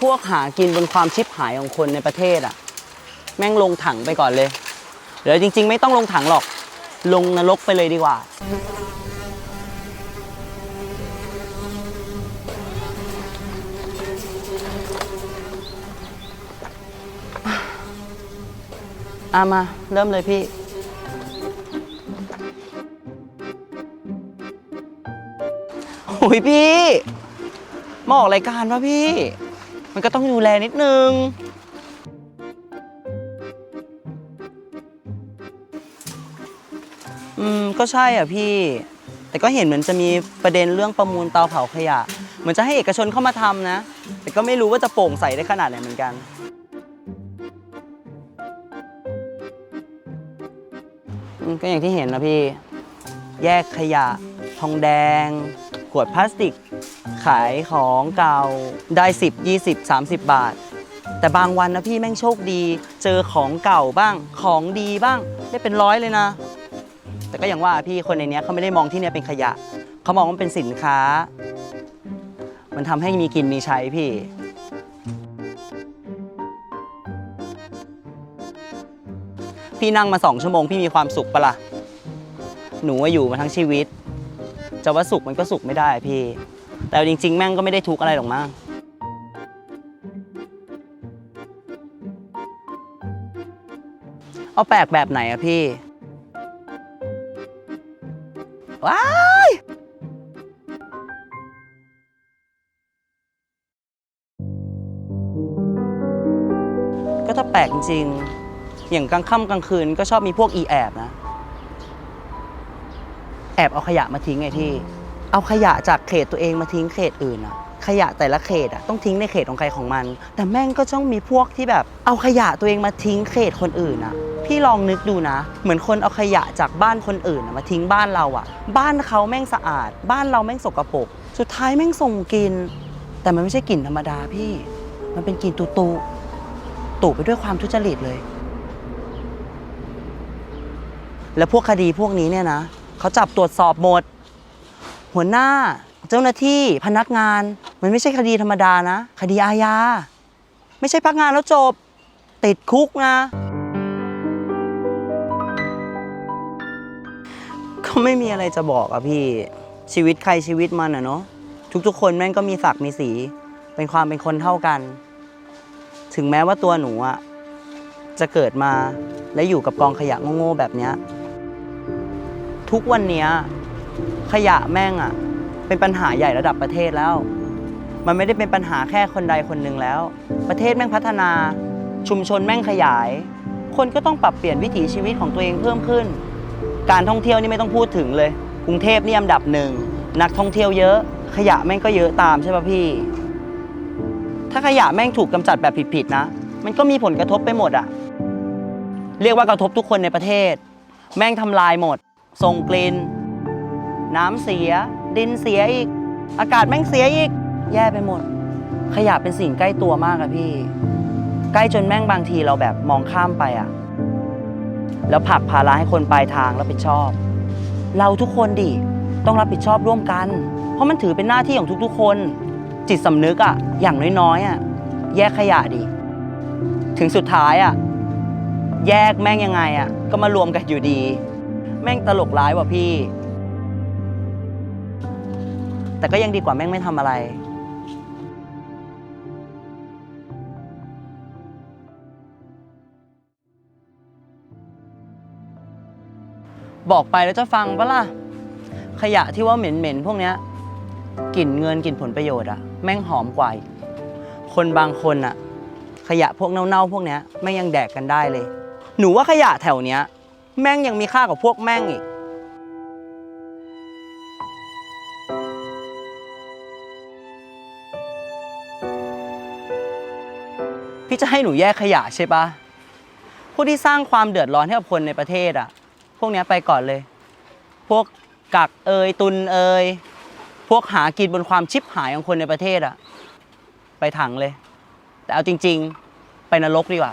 พวกหากินบนความชิบหายของคนในประเทศอะ แม่งลงถังไปก่อนเลยเดี๋ยวจริง ๆ ไม่ต้องลงถังหรอก ลงนรกไปเลยดีกว่า อามา เริ่มเลยพี่โอ้ยพี่มาออกรายการวะพี่ มันก็ต้องดูแลนิดนึง อืม ก็ใช่อะพี่ แต่ก็เห็นเหมือนจะมีประเด็นเรื่องประมูลเตาเผาขยะ เหมือนจะให้เอกชนเข้ามาทำนะ แต่ก็ไม่รู้ว่าจะโปร่งใสได้ขนาดไหนเหมือนกัน อืม ก็อย่างที่เห็นนะพี่ แยกขยะ ทองแดง ขวดพลาสติก ขายของเก่าได้ 10 20 30 บาท แต่บางวันนะพี่แม่งโชคดี เจอของเก่าบ้างของดีบ้างได้เป็นร้อยเลยนะ แต่ก็อย่างว่าพี่คนในเนี้ยเขาไม่ได้มองที่เนี่ยเป็นขยะ เขามองว่าเป็นสินค้า มันทำให้มีกินมีใช้พี่ พี่นั่งมาสองชั่วโมงพี่มีความสุขปะล่ะหนูว่าอยู่มาทั้งชีวิต จะว่าสุขมันก็สุขไม่ได้อะพี่ แต่จริง ๆ แม่งก็ไม่ได้ทุกข์อะไรหรอกมั้งเอาแปลกแบบไหนอะพี่ ว้ายก็ถ้าแปลกจริงๆอย่างกลางค่ำกลางคืนก็ชอบมีพวกอีแอบนะ แอบเอาขยะมาทิ้งไงที่ เอาขยะจากเขตตัวเองมาทิ้งเขตอื่นอะขยะแต่ละเขตอะต้องทิ้งในเขตของใครของมัน แต่แม่งก็ต้องมีพวกที่แบบ เอาขยะตัวเองมาทิ้งเขตคนอื่นอะพี่ลองนึกดูนะ เหมือนคนเอาขยะจากบ้านคนอื่นมาทิ้งบ้านเราอะบ้านเขาแม่งสะอาด บ้านเราแม่งสกปรกสุดท้ายแม่งส่งกลิ่นแต่มันไม่ใช่กลิ่นธรรมดาพี่ มันเป็นกลิ่นตุตุตุไปด้วยความทุจริตเลย แล้วพวกคดีพวกนี้เนี่ยนะเขาจับตรวจสอบหมด หัวหน้า เจ้าหน้าที่พนักงาน มันไม่ใช่คดีธรรมดานะ คดีอาญาไม่ใช่พักงานแล้วจบ ติดคุกนะ ก็ไม่มีอะไรจะบอกอะพี่ชีวิตใครชีวิตมันอะเนาะทุกๆ คนแม่งก็มีศักดิ์มีสี เป็นความเป็นคนเท่ากัน ถึงแม้ว่าตัวหนูอะจะเกิดมาและอยู่กับกองขยะโง่ๆแบบเนี้ยทุกวันเนี้ย ขยะแม่งอะเป็นปัญหาใหญ่ระดับประเทศแล้ว มันไม่ได้เป็นปัญหาแค่คนใดคนหนึ่งแล้ว ประเทศแม่งพัฒนา ชุมชนแม่งขยาย คนก็ต้องปรับเปลี่ยนวิถีชีวิตของตัวเองเพิ่มขึ้น การท่องเที่ยวนี่ไม่ต้องพูดถึงเลย กรุงเทพนี่อันดับหนึ่งนักท่องเที่ยวเยอะ ขยะแม่งก็เยอะตามใช่ป่ะพี่ ถ้าขยะแม่งถูกกำจัดแบบผิดๆนะ มันก็มีผลกระทบไปหมดอะเรียกว่ากระทบทุกคนในประเทศ แม่งทำลายหมดส่งกลิ่น น้ำเสีย ดินเสียอีก อากาศแม่งเสียอีก แย่ไปหมด ขยะเป็นสิ่งใกล้ตัวมากอะพี่ ใกล้จนแม่งบางทีเราแบบมองข้ามไปอะแล้วผลักภาระให้คนปลายทางรับผิดชอบ เราทุกคนดิต้องรับผิดชอบร่วมกัน เพราะมันถือเป็นหน้าที่ของทุกๆ คน จิตสำนึกอะอย่างน้อยๆอะแยกขยะดิถึงสุดท้ายอะแยกแม่งยังไงอะก็มารวมกันอยู่ดี แม่งตลกร้ายว่ะพี่ แต่ก็ยังดีกว่าแม่งไม่ทำอะไรบอกไปแล้วจะฟังปะล่ะ ขยะที่ว่าเหม็นๆพวกเนี้ยกลิ่นเงินกลิ่นผลประโยชน์อะแม่งหอมกว่าอีกคนบางคนอะขยะพวกเน่าๆพวกเนี้ยแม่งยังแดกกันได้เลย หนูว่าขยะแถวเนี้ย แม่งยังมีค่ากว่าพวกแม่งอีก จะให้หนูแยกขยะใช่ปะผู้ที่สร้างความเดือดร้อนให้กับคนในประเทศอะพวกเนี้ยไปก่อนเลย พวกกักเอยตุนเอยพวกหากินบนความชิบหายของคนในประเทศอะไปถังเลย แต่เอาจริง ๆ ไปนรกดีกว่า